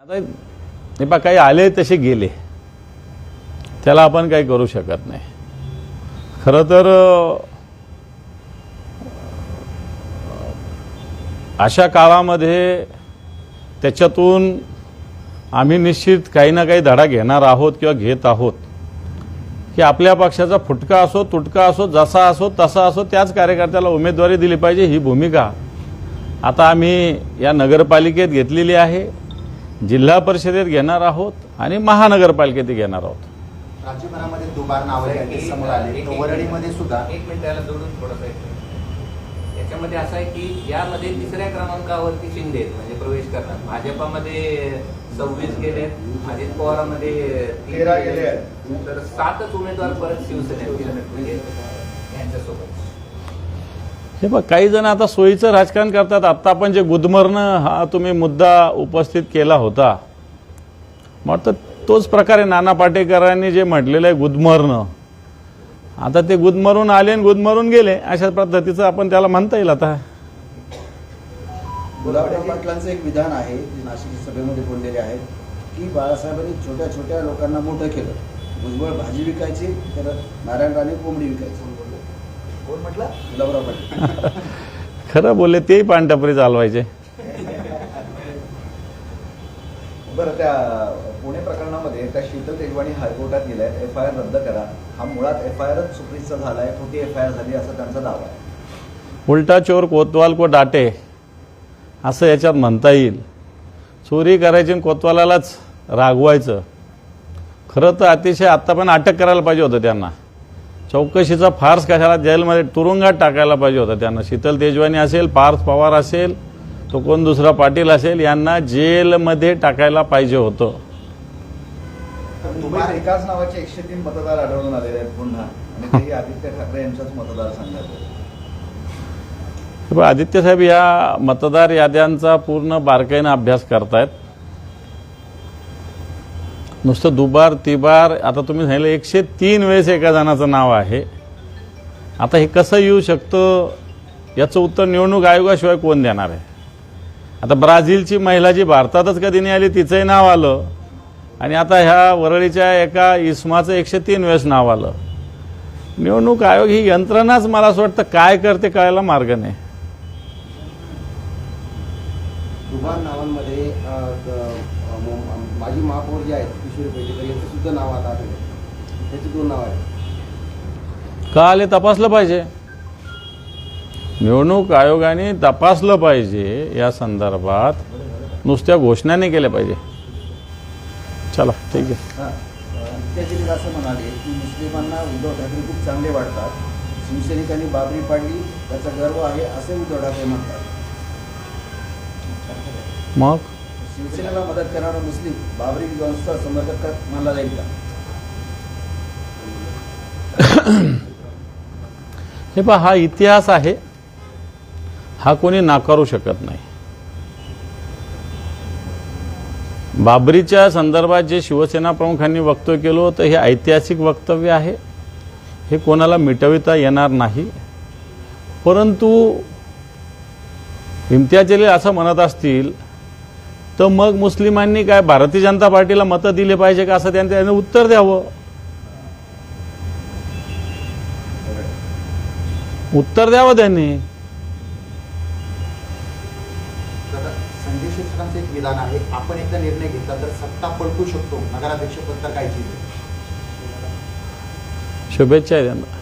आता हे पा काही आले तसे गेले. त्याला आपण काही करू शकत नाही. खरं तर अशा काळामध्ये त्याच्यातून आम्ही निश्चित काही ना काही धडा घेणार आहोत किंवा घेत आहोत. की आपल्या पक्षाचा फुटका असो तुटका असो जसा असो तसा असो त्याच कार्यकर्त्याला उमेदवारी दिली पाहिजे ही भूमिका. आता आम्ही या नगरपालिकेत घेतलेली आहे. जिल्हा परिषदेत घेणार आहोत आणि महानगरपालिकेत घेणार आहोत. राज्यभरामध्ये दुबार नावं यांनी समोर आले. तर वरळीमध्ये सुद्धा. एक मिनिट त्याला जोडून थोडंसं एक मिनिट. याच्यामध्ये असं आहे की यामध्ये तिसऱ्या क्रमांकावरती शिंदे आहेत, म्हणजे प्रवेश करणार. भाजपामध्ये सव्वीस गेले अजित पवारामध्ये तेरा गेले. तर सातच उमेदवार परत शिवसेनेत म्हणजे यांच्यासोबत. हे बघ काही जण आता सोयीचं राजकारण करतात. आत्ता आपण जे गुदमरणं हा तुम्ही मुद्दा उपस्थित केला होता. मग तर तोच प्रकारे नाना पाटेकरांनी जे म्हटलेलं आहे गुदमरणं आता ते गुदमरून आले आणि गुदमरून गेले. अशा पद्धतीचं आपण त्याला म्हणता येईल आता. गुलाबराव पाटलांचं एक विधान आहे जे नाशिक सभेमध्ये बोललेले आहेत की बाळासाहेबांनी छोट्या छोट्या लोकांना मोठं केलं. भुजबळ भाजी विकायची तर नारायण राणे कोंबडी विकायची. कोण म्हटलं? गुलाबराव पाटील. खरं बोलले तेही पानटपरी चालवायचे. बरं त्या पुणे प्रकरणामध्ये त्या शीतल तेजवानी हायकोर्टात गेल्या. एफ आय आर रद्द करा. हा मुळात एफ आय आरच चुकीचा झाला आहे खोटी एफ आय आर झाली असा त्यांचा दावा आहे. उलटा चोर कोतवाल को डाटे असं याच्यात म्हणता येईल. चोरी करायची आणि कोतवालालाच रागवायचं. खरं तर अतिशय आत्ता पण अटक करायला पाहिजे होतं त्यांना. चौकशीचा फार्स कशाला? जेलमध्ये तुरुंगात टाकायला पाहिजे होता त्यांना. शीतल तेजवानी असेल पार्थ पवार असेल तो कोण दुसरा? पाटील असेल यांना जेलमध्ये टाकायला पाहिजे होतं. नावाचे एकशे तीन मतदार आढळून आलेले आहेत पुन्हा. आदित्य ठाकरे यांच्याच मतदारसंघात आदित्य साहेब या मतदार याद्यांचा पूर्ण बारकाईनं अभ्यास करतायत. नुसतं दुबार तिबार आता तुम्ही सांगितलं एकशे तीन वेळेस एका जणाचं नाव आहे. आता हे कसं येऊ शकतं? याचं उत्तर निवडणूक आयोगाशिवाय कोण देणार आहे? आता ब्राझीलची महिला जी भारतातच कधी नाही आली तिचंही नाव आलं. आणि आता ह्या वरळीच्या एका इस्माचं एकशे तीन वेळेस नाव आलं. निवडणूक आयोग ही यंत्रणाच मला असं वाटतं काय करते कळायला मार्ग नाही. दुबार नावांमध्ये अ, द- अ, म- माजी महापौर जे आहेत किशोरी पेटेकर यांचं सुद्धा नाव आता आलेलं त्याची दोन नाव आहेत. का आले तपासलं पाहिजे. निवडणूक आयोगाने तपासलं पाहिजे या संदर्भात. नुसत्या घोषणा नाही केल्या पाहिजे. चला ठीक आहे. त्याचे असं म्हणाले की मुस्लिमांना उद्धव ठाकरे खूप चांगले वाटतात. शिवसैनिकांनी बाबरी पाडली त्याचा गर्व आहे असे उद्धव ठाकरे म्हणतात. मग? शिवसेनेला मदत करणारा मुस्लिम बाबरी ध्वंसचा समर्थक मानला जाईल का? हे पहा हा इतिहास आहे. हा कोणी नाकारू शकत नाही. बाबरीच्या संदर्भात जे शिवसेना प्रमुखांनी वक्तव्य केलं होतं हे ऐतिहासिक वक्तव्य आहे. हे कोणाला मिटविता येणार नाही. परंतु इम्तियाज जलील असं म्हणत असतील तर मग मुस्लिमांनी काय भारतीय जनता पार्टीला मतं दिले पाहिजे का असं त्यांनी त्याने उत्तर द्यावं? उत्तर द्यावं त्यांनी. तर संजय शिरसाटांचं एक विधान आहे. आपण एकदा निर्णय घेतला तर सत्ता पलटू शकतो. नगराध्यक्ष पद तर काय चीज आहे शुभेच्छा आहे त्यांना.